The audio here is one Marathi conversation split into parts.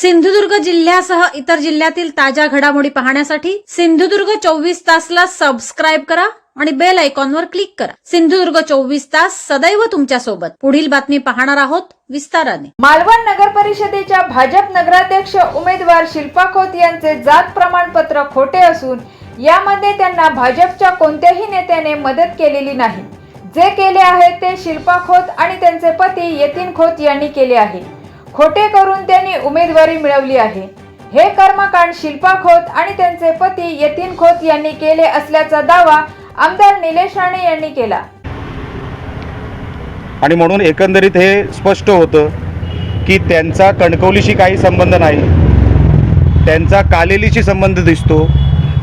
सिंधुदुर्ग जिल्ह्यासह इतर जिल्ह्यातील ताज्या घडामोडी पाहण्यासाठी सिंधुदुर्ग चोवीस तासला सबस्क्राईब करा आणि बेल आयकॉनवर क्लिक करा. सिंधुदुर्ग चोवीस तास सदैव तुमच्यासोबत. पुढील बातमी पाहणार आहोत विस्ताराने. मालवण नगर परिषदेच्या भाजप नगराध्यक्ष उमेदवार शिल्पा खोत यांचे जात प्रमाणपत्र खोटे असून यामध्ये त्यांना भाजपच्या कोणत्याही नेत्याने मदत केलेली नाही. जे केले आहे ते शिल्पा खोत आणि त्यांचे पती यतीन खोत यांनी केले आहे. खोटे करून त्यांनी उमेदवारी मिळवली आहे. हे कर्मकांड शिल्पा खोत आणि त्यांचे पती यतीन खोत यांनी केले असल्याचा दावा आमदार निलेश राणे यांनी केला. आणि म्हणून एकंदरीत हे स्पष्ट होतं की त्यांचा कणकवलीशी काही संबंध नाही. त्यांचा कालेलीशी संबंध दिसतो.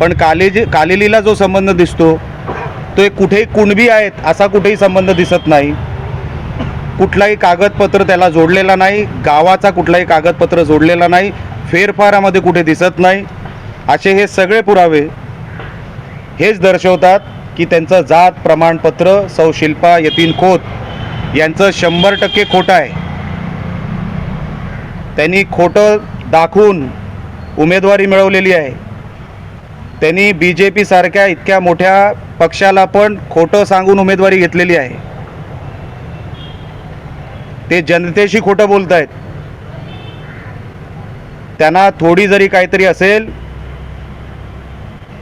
पण कालेजी कालेलीला जो संबंध दिसतो तो एक कुठेही कुणबी आहेत असा कुठेही संबंध दिसत नाही. कुठलाही कागदपत्र त्याला जोडलेला नाही गावाचा कुठलाही कागदपत्र जोडलेला नाही फेरफारामध्ये कुठे दिसत नाही असे हे सगळे पुरावे हेच दर्शवतात की त्यांचं जात प्रमाणपत्र सौ शिल्पा यतीन खोत यांचं शंभर टक्के खोटं आहे. त्यांनी खोटं दाखवून उमेदवारी मिळवलेली आहे. त्यांनी बी जे पीसारख्या इतक्या मोठ्या पक्षाला पण खोटं सांगून उमेदवारी घेतलेली आहे. ते जनतेशी खोटं बोलत आहेत त्यांना थोडी जरी काहीतरी असेल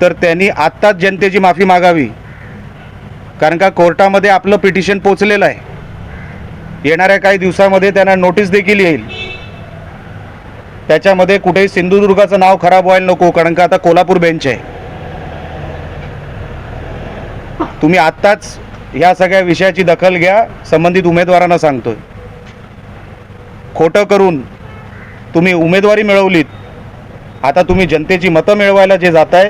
तर त्यांनी आत्ताच जनतेची माफी मागावी. कारण का कोर्टामध्ये आपलं पिटिशन पोचलेलं आहे. येणाऱ्या काही दिवसामध्ये त्यांना नोटीस देखील येईल. त्याच्यामध्ये कुठेही सिंधुदुर्गाचं नाव खराब व्हायला नको कारण का आता कोल्हापूर बेंच आहे. तुम्ही आत्ताच ह्या सगळ्या विषयाची दखल घ्या संबंधित उमेदवारांना सांगतोय. खोटं करून तुम्ही उमेदवारी मिळवलीत आता तुम्ही जनतेची मतं मिळवायला जे जात आहे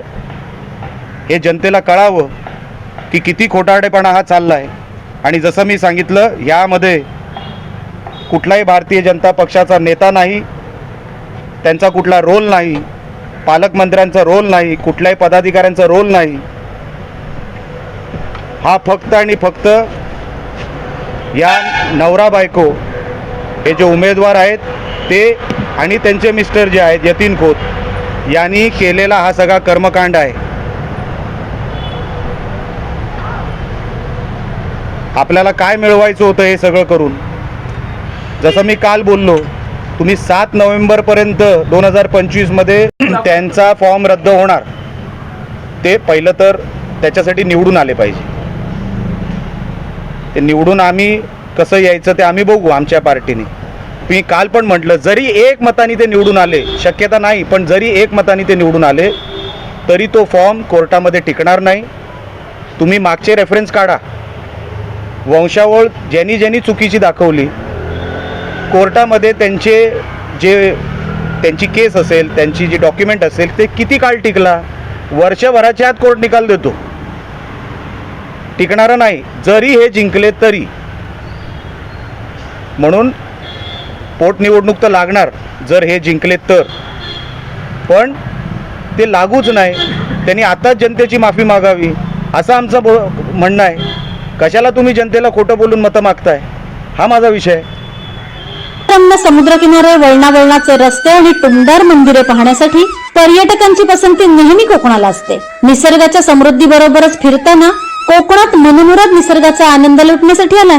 हे जनतेला कळावं की किती खोटारडेपणा हा चालला आहे आणि जसं मी सांगितलं यामध्ये कुठलाही भारतीय जनता पक्षाचा नेता नाही त्यांचा कुठला रोल नाही पालकमंत्र्यांचा रोल नाही कुठल्याही पदाधिकाऱ्यांचा रोल नाही. हा फक्त आणि फक्त या नवरा बायको हे जे उमेदवार आहेत ते आणि त्यांचे मिस्टर जे आहेत यतीन खोत यांनी केलेला हा सगळा कर्मकांड आहे. आपल्याला काय मिळवायचं होतं हे सगळं करून? जसं मी काल बोललो तुम्ही सात नोव्हेंबरपर्यंत दोन हजार पंचवीसमध्ये त्यांचा फॉर्म रद्द होणार. ते पहिलं तर त्याच्यासाठी निवडून आले पाहिजे. ते निवडून आम्ही कसं यायचं ते आम्ही बघू आमच्या पार्टीने. मी काल पण म्हटलं जरी एक मताने ते निवडून आले शक्यता नाही पण जरी एक मताने ते निवडून आले तरी तो फॉर्म कोर्टामध्ये टिकणार नाही. तुम्ही मागचे रेफरन्स काढा. वंशावळ ज्यांनी ज्यांनी चुकीची दाखवली कोर्टामध्ये त्यांचे जे त्यांची केस असेल त्यांची जी डॉक्युमेंट असेल ते किती काळ टिकला? वर्षभराच्या आत कोर्ट निकाल देतो. टिकणारं नाही. जरी हे जिंकले तरी. म्हणून पोटनिवडणूक तर लागणार जर हे जिंकले तर. पण ते लागूच नाही. त्यांनी आताच जनतेची माफी मागावी असं आमचं बो म्हणणं आहे. कशाला तुम्ही जनतेला खोटं बोलून मतं मागताय? हा माझा विषय आहे. रम्य समुद्रकिनारे वळणावळणाचे रस्ते आणि टुमदार मंदिरे पाहण्यासाठी पर्यटकांची पसंती नेहमी कोकणाला असते. निसर्गाच्या समृद्धी बरोबरच फिरताना कोकणात मनमुराद निसर्गाचा आनंद लुटण्यासाठी आलाय.